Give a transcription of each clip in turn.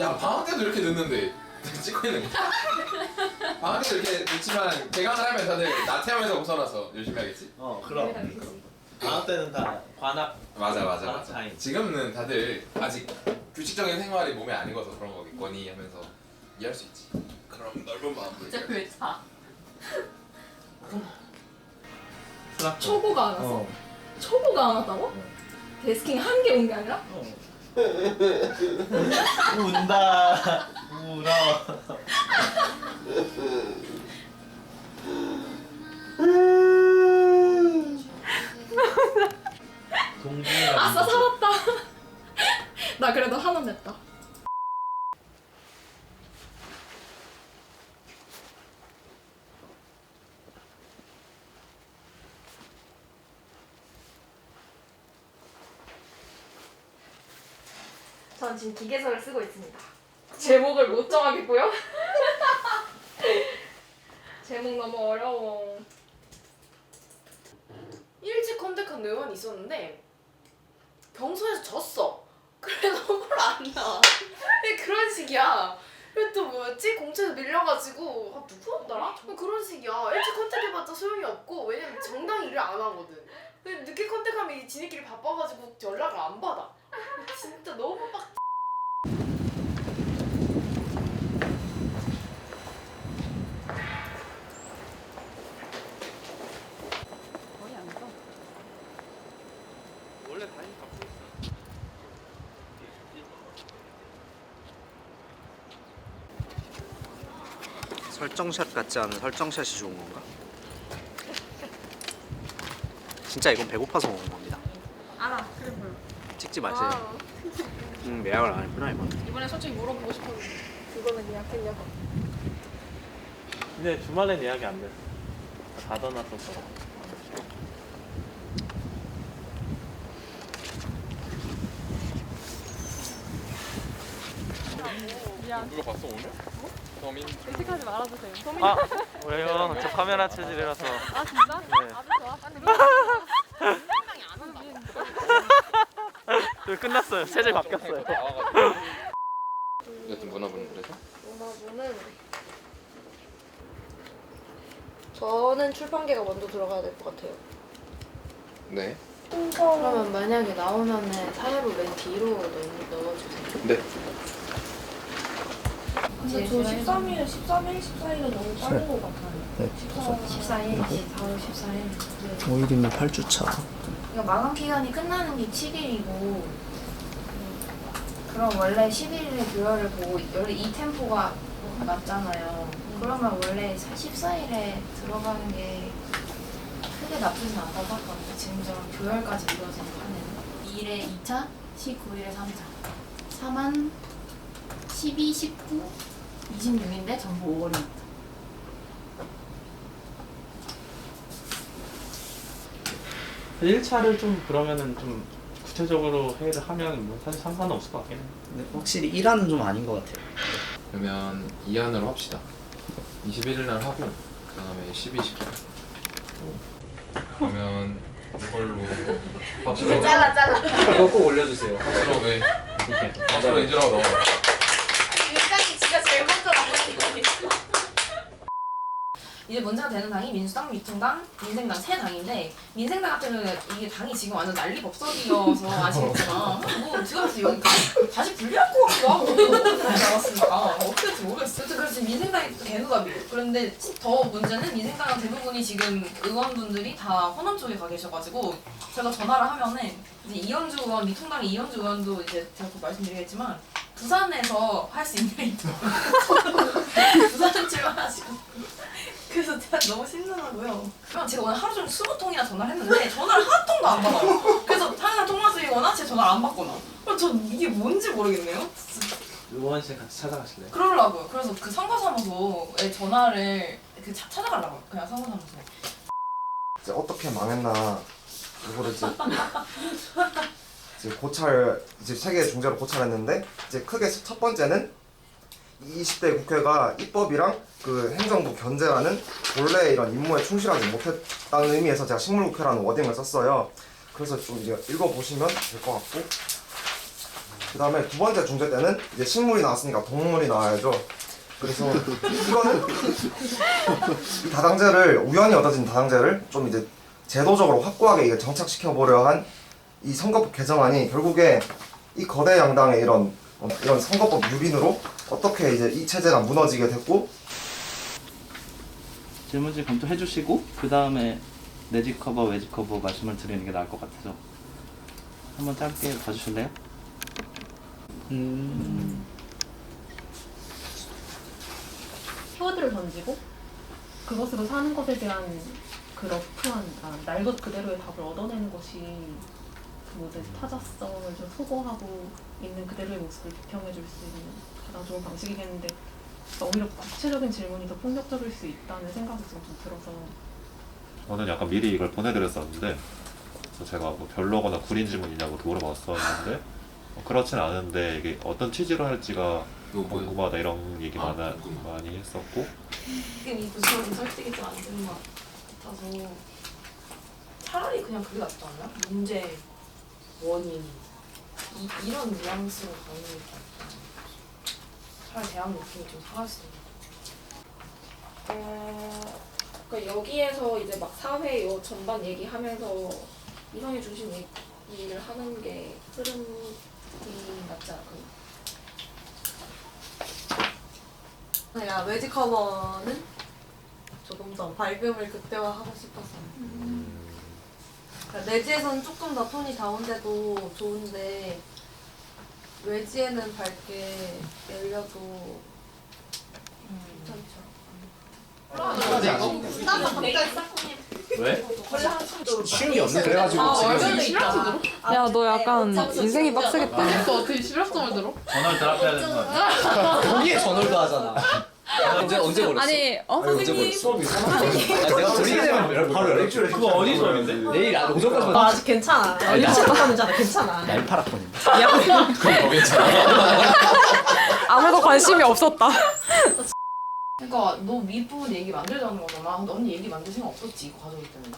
야 방학 때도 이렇게 늦는데 찍고 있는 거야? 방학 때도 이렇게 늦지만 개강을 하면 다들 나태함에서 벗어나서 열심히 하겠지? 어 그럼 방학 때는 다 관악 맞아 맞아 방학 맞아 타임. 지금은 다들 아직 규칙적인 생활이 몸에 안 익어서 그런 거겠거니 하면서 이해할 수 있지 그럼 넓은 마음으로 진짜 왜 자? 초보가 안 왔어? 어. 초보가 안 왔다고? 데스킹 한 개 온 게 아니라? 운다 울어 아싸 살았다. 나 그래도 하나 냈다. 지금 기계서를 쓰고 있습니다. 제목을 못 정하겠고요. 제목 너무 어려워. 일찍 컨택한 의원이 있었는데 경선에서 졌어. 그래서 뭘 안나. 그런 식이야. 또 뭐였지? 공채에서 밀려가지고 아 누구였더라? 그런 식이야. 일찍 컨택해봤자 소용이 없고 왜냐면 정당히 일을 안 하거든. 근데 늦게 컨택하면 이 지네끼리 바빠가지고 연락을 안 받아. 진짜 너무 빡. 원래 다시 갖고 있어 설정샷 같지 않은 설정샷이 좋은 건가? 진짜 이건 배고파서 먹는 겁니다. 알아. 그래 보여. 찍지 마세요. 음, 예약을 안 했구나 이번. 이번에 솔직히 물어보고 싶었는데 그거는 예약했냐고. 근데 주말엔 예약이 안 됐어 다 닫아놨었어 누가 봤어 오늘? 서민 의식하지 말아주세요. 소민. 아 왜요 저 카메라 체질이라서 아 진짜? 네. 아주 좋아. 빨리 저 끝났어요 체질 바뀌었어요 나와가지고 여튼 문화부는 그래서? 문화부는 저는 출판계가 먼저 들어가야 될 것 같아요. 네 그러면 만약에 나오면은 사회부 맨 뒤로 넣, 넣어주세요. 네. 근데 저 13일, 13일, 14일은 너무 빠른 것 같아요. 네. 14일, 4월 14일. 5일이면 8주차. 그러니까 마감 기간이 끝나는 게 7일이고 그럼 원래 11일에 교열을 보고 원래 이 템포가 맞잖아요. 그러면 원래 14일에 들어가는 게 크게 나쁘진 않다고 하거든요. 지금처럼 교열까지 이루어지는 판에는 2일에 2차, 19일에 3차 4만 12, 19, 26인데 전부 5월입니다. 일차를좀 그러면은 좀 구체적으로 회의를 하면 뭐 사실 상관은 없을 것 같긴 해 근데 확실히 1화는 좀 아닌 것 같아요. 그러면 2안으로 합시다 21일 날 하고 그 다음에 12, 18 그러면 이걸로 박수로 잘라 잘라. 그거 꼭 올려주세요. 박수로 왜 박수로 인지라고 넣어 일장이 진짜 제일 먼저 나오는 거 이제 문제가 되는 당이 민주당, 미통당, 민생당 세 당인데 민생당 같은 경우는 이게 당이 지금 완전 난리 법석이어서 아시겠지만 뭐 지금 여기 다- 다시 분리할 것 같기도 하고 나왔으니까 어떻게 될지 모르겠어요. 그래서 민생당이 개누갑이에요. 그런데 더 문제는 민생당 대부분이 지금 의원분들이 다 호남 쪽에 가 계셔가지고 제가 전화를 하면은 이제 이현주 의원, 미통당 의 이현주 의원도 이제 제가 곧 말씀드리겠지만 부산에서 할 수 있냐 부산 출마하시고 그래서 제가 너무 심란하고요. 그럼 제가 오늘 하루 종일 스무 통이나 전화를 했는데 전화를 한 통도 안 받아요. 그래서 항상 통화 중이거나 제 전화를 안 받거나. 그럼 저 이게 뭔지 모르겠네요. 의원실 같이 찾아가실래요? 그러려고요. 그래서 그 선거사무소에 전화를 그 차- 찾아가려고요. 그냥 선거사무소. 이제 어떻게 망했나 이거를 이제 이제 고찰 이제 세계 중재로 고찰했는데 이제 크게 첫 번째는 20대 국회가 입법이랑 그 행정부 견제라는 본래 이런 임무에 충실하지 못했다는 의미에서 제가 식물국회라는 워딩을 썼어요. 그래서 좀 이제 읽어보시면 될 것 같고 그 다음에 두 번째 중재 때는 이제 식물이 나왔으니까 동물이 나와야죠. 그래서 이거는 이 다당제를 우연히 얻어진 다당제를 좀 이제 제도적으로 확고하게 이게 정착시켜 보려 한 이 선거법 개정안이 결국에 이 거대 양당의 이런 어, 이런 선거법 유린으로 어떻게 이제 이 체제가 무너지게 됐고 질문지 검토해 주시고 그 다음에 내집 커버, 외집 커버 말씀을 드리는 게 나을 것 같아서 한번 짧게 봐주실래요? 음. 키워드를 던지고 그것으로 사는 것에 대한 그 러프한 아, 날것 그대로의 답을 얻어내는 것이 그 모든 타자성을 좀 소거하고 있는 그대로의 모습을 비평해 줄 수 있는 가장 좋은 방식이겠는데 오히려 구체적인 질문이 더 폭력적일 수 있다는 생각이 좀, 좀 들어서 저는 약간 미리 이걸 보내드렸었는데 그래서 제가 뭐 별로거나 구린 질문이냐고 물어봤었는데 어, 그렇진 않은데 이게 어떤 취지로 할지가 궁금하다 이런 얘기 아, 많아. 많이 했었고 지금 이 구조는 설득이 좀안 되는 것 같아서 차라리 그냥 그게 낫지 않나? 문제, 원인 이, 이런 뉘앙스로 가는 게 낫지 차라리 대학 느낌이 좀 사라지는 어, 그러니까 여기에서 이제 막 사회 요 전반 얘기하면서 이성의 중심 얘기를 하는 게 흐름이 낫지 않을까? 내가 외지 커버는 조금 더 밝음을 극대화하고 싶어서. 그러니까 내지에서는 조금 더 톤이 다운돼도 좋은데 외지에는 밝게 열려도 괜찮죠. 왜? 쉬운 게 없네. 그래가지고 지금 야너 약간 인생이 빡세겠다. 어떻게 실력성을 들어? 전화를 드랍해야 되는 거 아니야? 거기에 전월도 하잖아. 언제 언제 걸었어? 아니 어 언제 걸었어? 수업이 아, 내가 버리게 되면 바로 연락 줄 그거 어디 수업인데? 내일 아, 오전까지 아, 아직 괜찮아. 나- 일주일간이잖아. 괜찮아. 날 팔았거든요. 그럼 더 괜찮아. 아무도 관심이 없었다. 그러니까 너 윗부분 얘기 만들자는 거잖아 근데 언니 얘기 만들 생각 없었지 이거 가져올 때는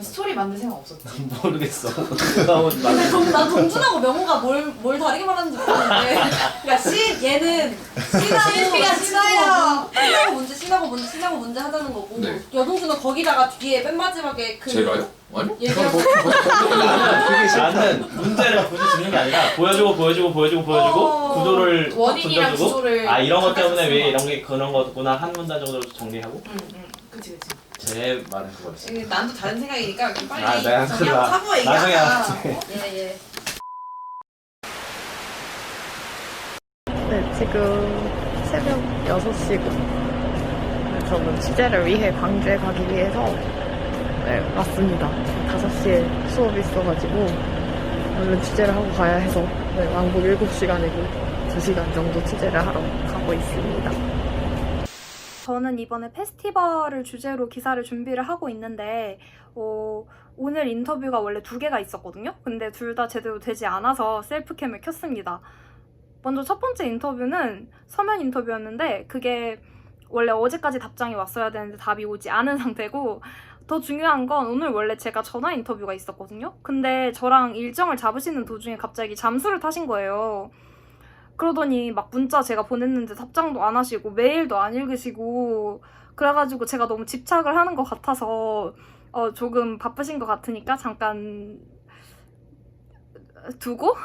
스토리 만들 생각 없었지 모르겠어. 나온 근데 동, 난 동준하고 명호가 뭘, 뭘 다르게 말하는지 모르겠는데. 그러니까 씨, 얘는 씨라고, 씨나고, 씨나고 문제, 씨나고 문제, 씨나고 문제 하자는 거고. 네. 여동준은 거기다가 뒤에 맨 마지막에 그. 제가요? 아니? 얘기하고. 나는 그게 나는 문제를 굳이 짓는 게 아니라 보여주고 보여주고 보여주고 보여주고 어. 구도를 원인이랑 던져주고 구조를 아 이런 것 때문에. 왜 이런 게 그런 거구나 한 문단 정도로 정리하고 응 응 그치 그치 제 말은 그거였어. 이게 난또 다른 생각이니까 그럼 빨리 아, 내가 정리하고 그거 사고 나중에 얘기하자 할게. 예, 예. 네 지금 새벽 6시고 저는 취재를 위해 광주에 가기 위해서 네 왔습니다. 5시에 수업이 있어가지고 얼른 취재를 하고 가야 해서 네, 왕복 7시간이고 2시간 정도 취재를 하러 가고 있습니다. 저는 이번에 페스티벌을 주제로 기사를 준비를 하고 있는데 어, 오늘 인터뷰가 원래 두 개가 있었거든요. 근데 둘 다 제대로 되지 않아서 셀프캠을 켰습니다. 먼저 첫 번째 인터뷰는 서면 인터뷰였는데 그게 원래 어제까지 답장이 왔어야 되는데 답이 오지 않은 상태고 더 중요한 건 오늘 원래 제가 전화 인터뷰가 있었거든요. 근데 저랑 일정을 잡으시는 도중에 갑자기 잠수를 타신 거예요. 그러더니 막 문자 제가 보냈는데 답장도 안 하시고 메일도 안 읽으시고 그래가지고 제가 너무 집착을 하는 것 같아서 어, 조금 바쁘신 것 같으니까 잠깐 두고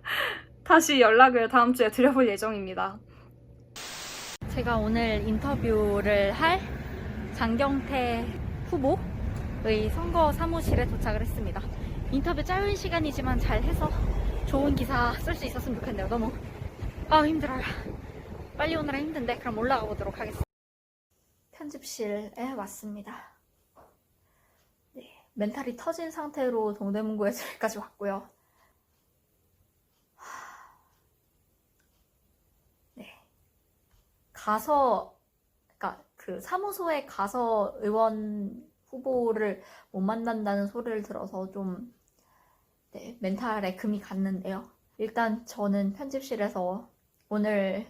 다시 연락을 다음 주에 드려볼 예정입니다. 제가 오늘 인터뷰를 할 장경태 후보의 선거 사무실에 도착을 했습니다. 인터뷰 짧은 시간이지만 잘 해서 좋은 기사 쓸 수 있었으면 좋겠네요. 너무 아 힘들어요. 빨리 오느라 힘든데 그럼 올라가 보도록 하겠습니다. 편집실에 왔습니다. 네, 멘탈이 터진 상태로 동대문구에서 여기까지 왔고요. 하, 네, 가서 그러니까 그 사무소에 가서 의원 후보를 못 만난다는 소리를 들어서 좀 네, 멘탈에 금이 갔는데요. 일단 저는 편집실에서 오늘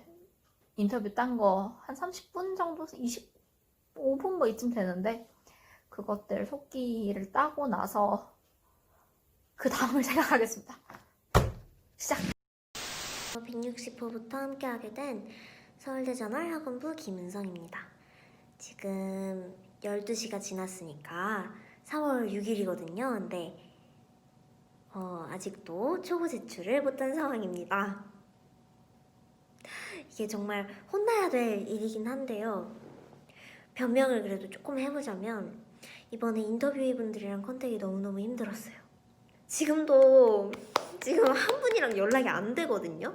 인터뷰 딴 거 한 30분 정도, 25분 뭐 이쯤 되는데 그것들 속기를 따고 나서 그 다음을 생각하겠습니다. 시작! 160호부터 함께하게 된 서울대전월 학원부 김은성입니다. 지금 12시가 지났으니까 4월 6일이거든요. 근데 어, 아직도 초고 제출을 못한 상황입니다. 이게 정말 혼나야 될 일이긴 한데요. 변명을 그래도 조금 해보자면 이번에 인터뷰이분들이랑 컨택이 너무너무 힘들었어요. 지금도 지금 한 분이랑 연락이 안 되거든요.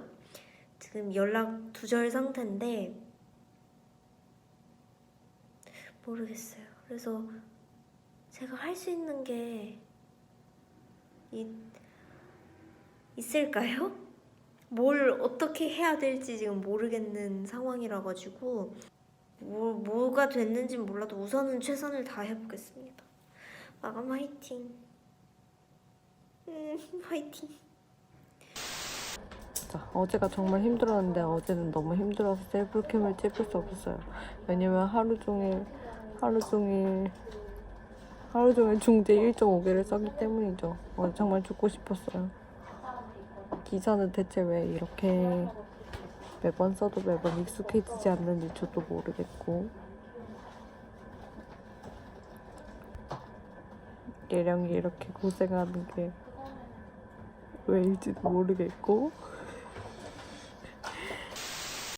지금 연락 두절 상태인데 모르겠어요. 그래서 제가 할 수 있는 게 있, 있을까요? 뭘 어떻게 해야 될지 지금 모르겠는 상황이라 가지고 뭐, 뭐가 됐는지 몰라도 우선은 최선을 다해보겠습니다. 마감 화이팅. 음, 화이팅. 자, 어제가 정말 힘들었는데 어제는 너무 힘들어서 셀프캠을 찍을 수 없었어요. 왜냐면 하루 종일 하루 종일 하루 종일 중대 1.5개를 썼기 때문이죠. 어제 정말 죽고 싶었어요. 기사는 대체 왜 이렇게 매번 써도 매번 익숙해지지 않는지 저도 모르겠고 예령이 이렇게 고생하는 게 왜일지도 모르겠고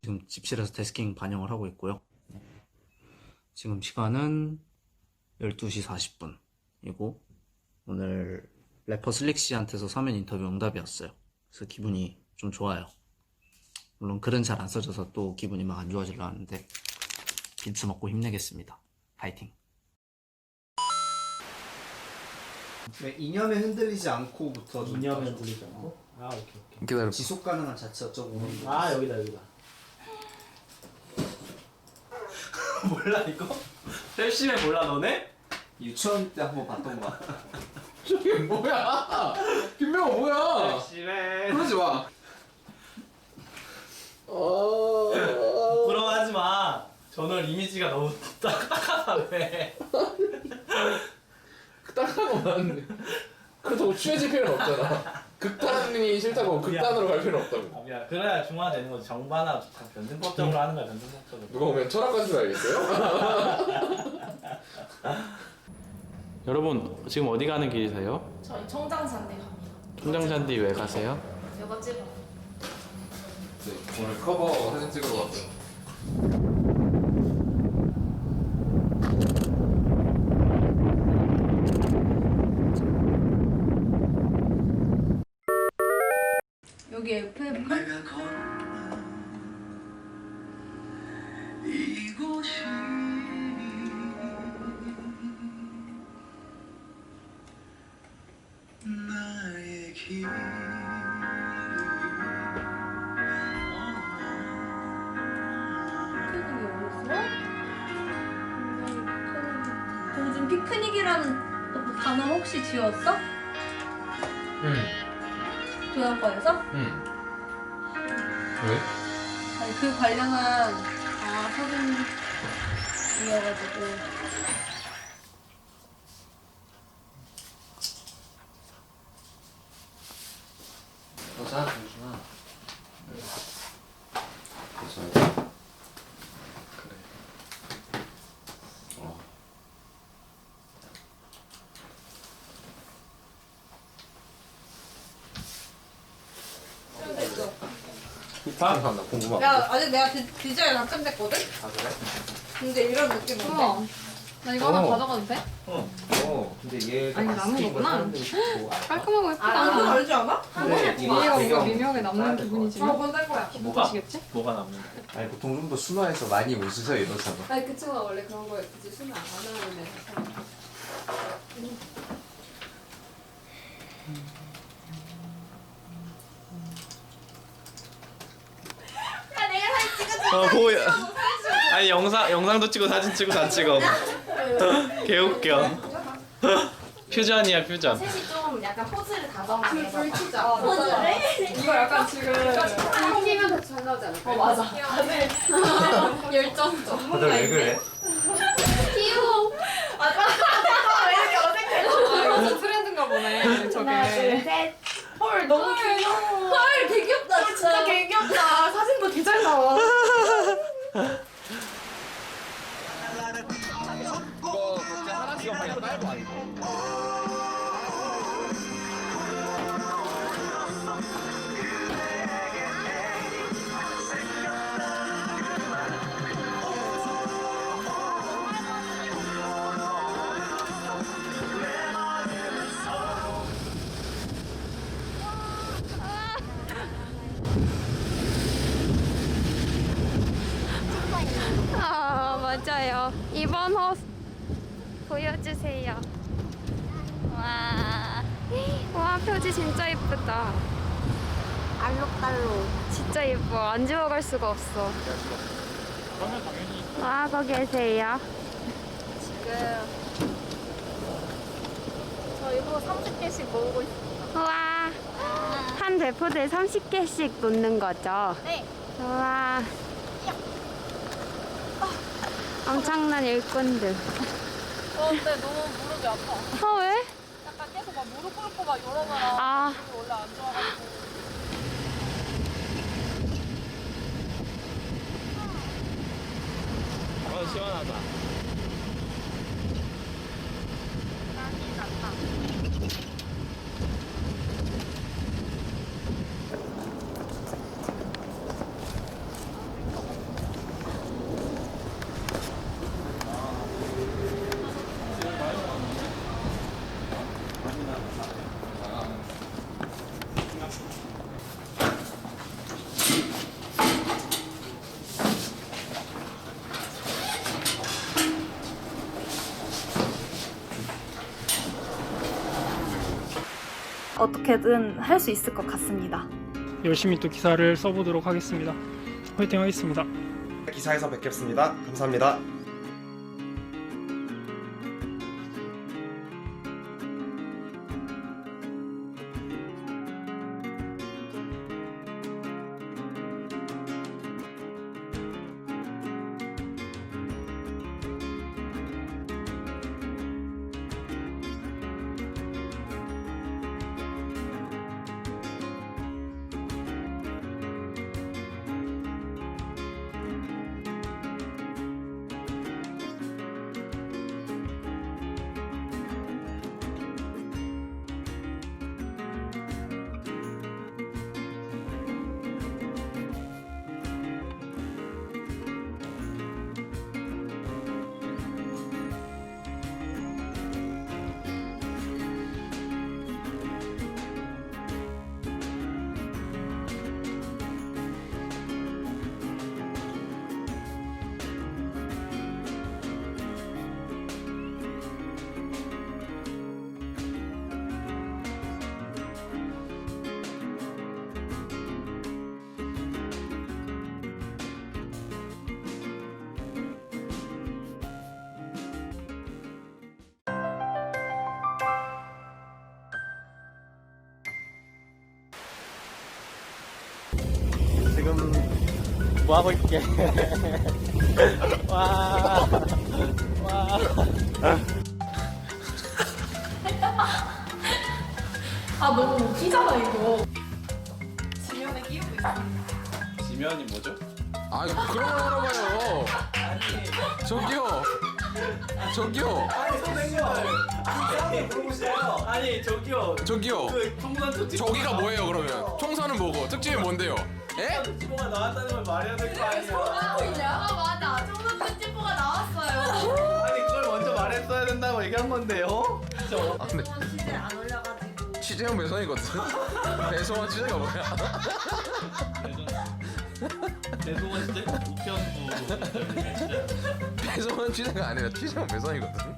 지금 집실에서 데스킹 반영을 하고 있고요. 지금 시간은 12시 40분이고 오늘 래퍼 슬릭 씨한테서 서면 인터뷰 응답이었어요. 그래서 기분이 좀 좋아요. 물론 글은 잘 안 써져서 또 기분이 막 안 좋아지려 하는데 빈츠 먹고 힘내겠습니다. 파이팅. 왜 이념에 흔들리지 않고부터 좀 이념에 따져. 흔들리지 않고? 아 오케이 오케이. 기다려. 지속 가능한 자체 어쩌고 아 여기다 여기다. 몰라 이거? 셀심해 몰라 너네? 유치원 때 한번 봤던 거 같아. 저게 뭐야? 김명호 뭐야? 셀심해. 그러지 마. 어. 부러워하지 마. 저는 이미지가 너무 딱딱하다 왜? 딱한 거 맞는데. 그렇다고 취해질 필요는 없잖아. 극단이 싫다고 극단으로 갈 필요는 없다고. 아, 미안. 그래야 중화되는 거지. 정반합 다 변증법적으로 하는 거야 변증법적으로. 누가 보면 철학관 줄 알겠어요? 여러분 지금 어디 가는 길이세요? 저희 청장산대 갑니다. 총장잔디 왜 가세요? 이거 찍어. 네, 오늘 커버 사진 찍으러 왔어요. 단어 혹시 지웠어? 응. 교양과에서? 응. 왜? 아니 그 관련한 아 사진이어가지고 여자 조심아. 그래. 그래. 어. 기타? 나 궁금한 거. 야 아직 내가 디, 디자인 안 끝냈거든? 아 그래? 근데 이런 느낌 어때? 우와. 나 이거 하나 어. 가져가도 돼? 어, 근데 얘가 아니, 남은 스킨 거구나. 사람들이. 깔끔하고 예쁘다. 아 나도 알지 않아? 근데 뭔가 미묘하게 남는 될것 기분이지만 어 건들 거야 뭐가 보시겠지? 뭐가 남는데? 아니 보통 좀 더 순화해서 많이 웃으셔 이러잖아. 아니 그 친구가 원래 그런 거에 굳이 숨을 안 하는데. 야 어 보여. 아니 영상 영상도 찍고 사진 찍고 다 찍어. 개 웃겨. 퓨전이야 퓨전. 셋이 좀 약간 포즈를 다정하게 해서. 불 켜자 포즈를? 이거 약간 지금 한기면 더잘 나오지 않을까? 어 맞아. 다들 열정적. 다들 왜 그래? 귀여워. 맞아. 왜 이렇게 어색해? 아, 이거 트렌드인가 보네 저게 하나 둘 셋. 헐. 헐 너무 귀여워. 헐개 귀엽다 진짜. 진짜 개귀엽다. 사진도 개 잘 나와. 이번 호 보여주세요. 와, 와 표지 진짜 예쁘다. 알록달록. 진짜 예뻐. 안 지워갈 수가 없어. 와 거기 계세요. 지금 저희 호 30개씩 모으고 있습니다. 와, 한 배포대에 30개씩 놓는 거죠? 네. 와. 엄청난 일꾼들. 어 근데 너무 무릎이 아파. 어, 왜? 약간 계속 막 무릎 꿇고 막 아. 무릎이 원래 안 좋아가지고. 어 시원하다. 어떻게든 할 수 있을 것 같습니다. 열심히 또 기사를 써보도록 하겠습니다. 화이팅 하겠습니다. 기사에서 뵙겠습니다. 감사합니다. 지금 뭐 하고 있게? 와. 와. 아 너무 웃기잖아 이거. 지면에 끼우고 있어. 지면이 뭐죠? 아 그런 걸 물어봐요. 저기요. 저기요. 아니 선생님. 아니 물어보세요. 아니 저기요. 저기요. 그 총선 특집. 저기가 뭐예요 그러면? 총선은 뭐고? 특집이 뭔데요? 에? 특집보가 나왔다는 걸 말해야 될 거 아니야. 아 맞아. 청소 편집부가 나왔어요. 아니 그걸 먼저 말했어야 된다고 얘기한 건데요. 그죠? 아 근데 시대 안 올려가지고. 취재형 배선이거든. 배선원 취재가 뭐야? 배송원 시대 우편부 배선원 취재가 아니라 취재형 배선이거든.